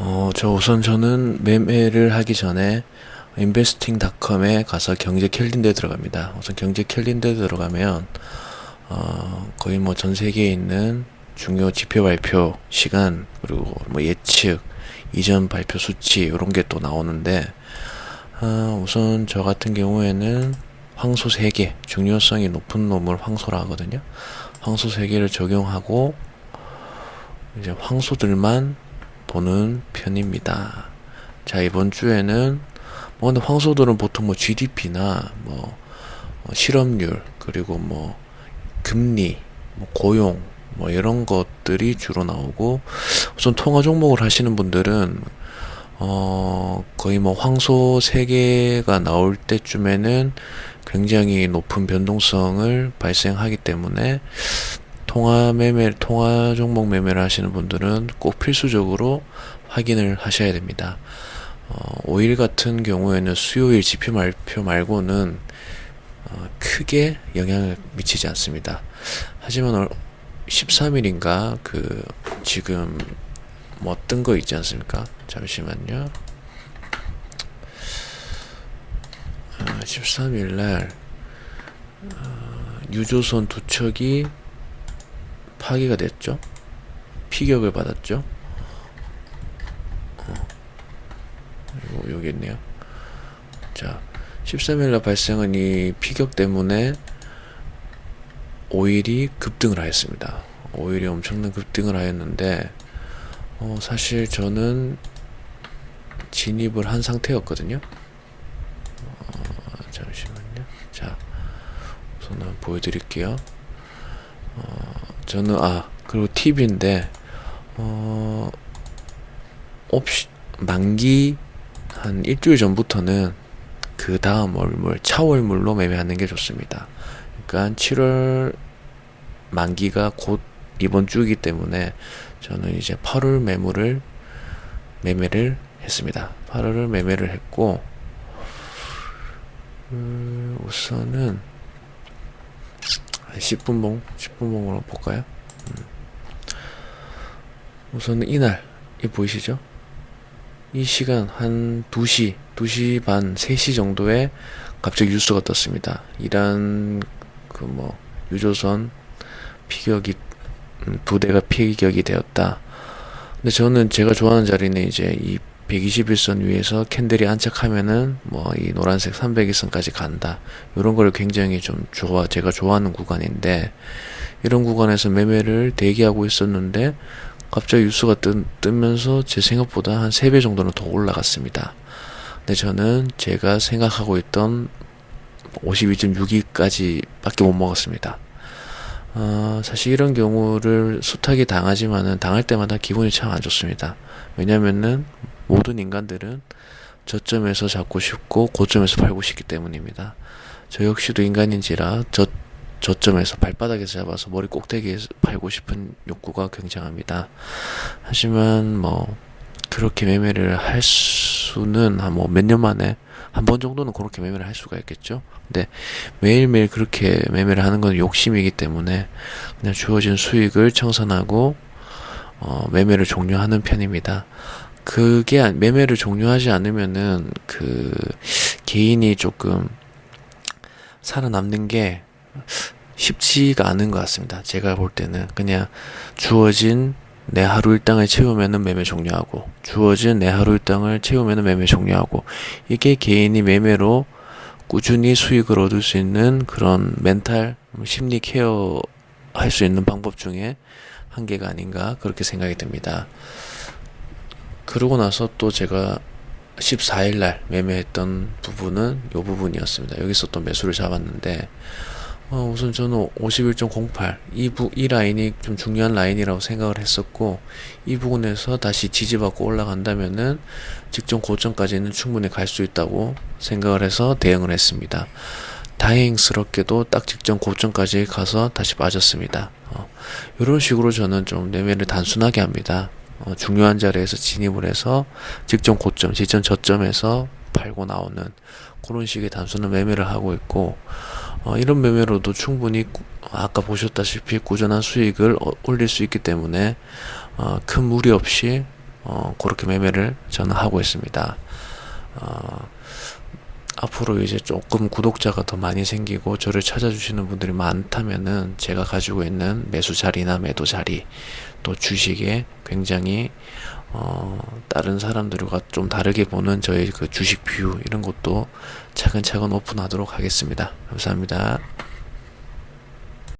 어, 저 우선 저는 매매를 하기 전에 investing.com에 가서 경제 캘린더에 들어갑니다. 우선 경제 캘린더에 들어가면 어, 거의 뭐 전 세계에 있는 중요 지표 발표 시간 그리고 뭐 예측 이전 발표 수치 이런 게 또 나오는데 어, 우선 저 같은 경우에는 황소 3개 중요성이 높은 놈을 황소라 하거든요. 황소 3개를 적용하고 이제 황소들만 보는 편입니다. 자, 이번 주에는 뭐 황소들은 보통 뭐 GDP나 뭐 어, 실업률 그리고 뭐 금리, 뭐 고용 뭐 이런 것들이 주로 나오고 우선 통화 종목을 하시는 분들은 어 거의 뭐 황소 세 개가 나올 때쯤에는 굉장히 높은 변동성을 발생하기 때문에 통화 매매, 통화 종목 매매를 하시는 분들은 꼭 필수적으로 확인을 하셔야 됩니다. 어, 5일 같은 경우에는 수요일 지표 발표 말고는 어, 크게 영향을 미치지 않습니다. 하지만 13일인가 그 지금 뭐 뜬 거 있지 않습니까? 잠시만요. 아, 13일 날 어, 유조선 두 척이 파기가 됐죠. 피격을 받았죠. 어. 요, 여기 있네요. 자, 13일날 발생한 이 피격 때문에 오일이 급등을 하였습니다. 오일이 엄청난 급등을 하였는데, 어, 사실 저는 진입을 한 상태였거든요. 어, 잠시만요. 자, 우선은 보여드릴게요. 어, 저는 아 그리고 팁인데 어 옵시 만기 한 일주일 전부터는 그 다음 월물 차월물로 매매하는 게 좋습니다. 그러니까 7월 만기가 곧 이번 주이기 때문에 저는 이제 8월 매물을 매매를 했습니다. 8월을 매매를 했고 음, 우선은 10분봉, 10분봉으로 볼까요? 음. 우선은 이날, 이 보이시죠? 이 시간 한 2시, 2시 반, 3시 정도에 갑자기 뉴스가 떴습니다. 이란 그 뭐 유조선 피격이 음, 두 대가 피격이 되었다. 근데 저는 제가 좋아하는 자리는 이제 이 121선 위에서 캔들이 안착하면은 뭐 이 노란색 301선까지 간다. 이런 걸 굉장히 좀 좋아 제가 좋아하는 구간인데 이런 구간에서 매매를 대기하고 있었는데 갑자기 뉴스가 뜨, 뜨면서 제 생각보다 한 3배 정도는 더 올라갔습니다. 근데 저는 제가 생각하고 있던 52.62까지 밖에 못 먹었습니다. 어, 사실 이런 경우를 숱하게 당하지만은 당할 때마다 기분이 참 안 좋습니다. 왜냐면은 모든 인간들은 저점에서 잡고 싶고 고점에서 팔고 싶기 때문입니다. 저 역시도 인간인지라 저 저점에서 발바닥에서 잡아서 머리 꼭대기에서 팔고 싶은 욕구가 굉장합니다. 하지만 뭐 그렇게 매매를 할 수는 한 뭐 몇 년 만에 한 번 정도는 그렇게 매매를 할 수가 있겠죠. 근데 매일매일 그렇게 매매를 하는 건 욕심이기 때문에 그냥 주어진 수익을 청산하고 어, 매매를 종료하는 편입니다. 그게 매매를 종료하지 않으면은 그 개인이 조금 살아남는 게 쉽지가 않은 것 같습니다. 제가 볼 때는 그냥 주어진 내 하루 일당을 채우면은 매매 종료하고 주어진 내 하루 일당을 채우면은 매매 종료하고 이게 개인이 매매로 꾸준히 수익을 얻을 수 있는 그런 멘탈 심리 케어 할 수 있는 방법 중에 한 개가 아닌가 그렇게 생각이 듭니다. 그러고 나서 또 제가 14일 날 매매했던 부분은 이 부분이었습니다. 여기서 또 매수를 잡았는데 어, 우선 저는 51.08, 이, 부, 이 라인이 좀 중요한 라인이라고 생각을 했었고, 이 부분에서 다시 지지받고 올라간다면은 직전 고점까지는 충분히 갈 수 있다고 생각을 해서 대응을 했습니다. 다행스럽게도 딱 직전 고점까지 가서 다시 빠졌습니다. 어, 이런 식으로 저는 좀 매매를 단순하게 합니다. 어, 중요한 자리에서 진입을 해서 직전 고점, 직전 저점에서 팔고 나오는 그런 식의 단순한 매매를 하고 있고, 어, 이런 매매로도 충분히 아까 보셨다시피 꾸준한 수익을 어, 올릴 수 있기 때문에 어, 큰 무리 없이 어, 그렇게 매매를 저는 하고 있습니다. 어, 앞으로 이제 조금 구독자가 더 많이 생기고 저를 찾아주시는 분들이 많다면은 제가 가지고 있는 매수 자리나 매도 자리 또 주식에 굉장히 어 다른 사람들과 좀 다르게 보는 저의 그 주식 뷰 이런 것도 차근차근 오픈하도록 하겠습니다. 감사합니다.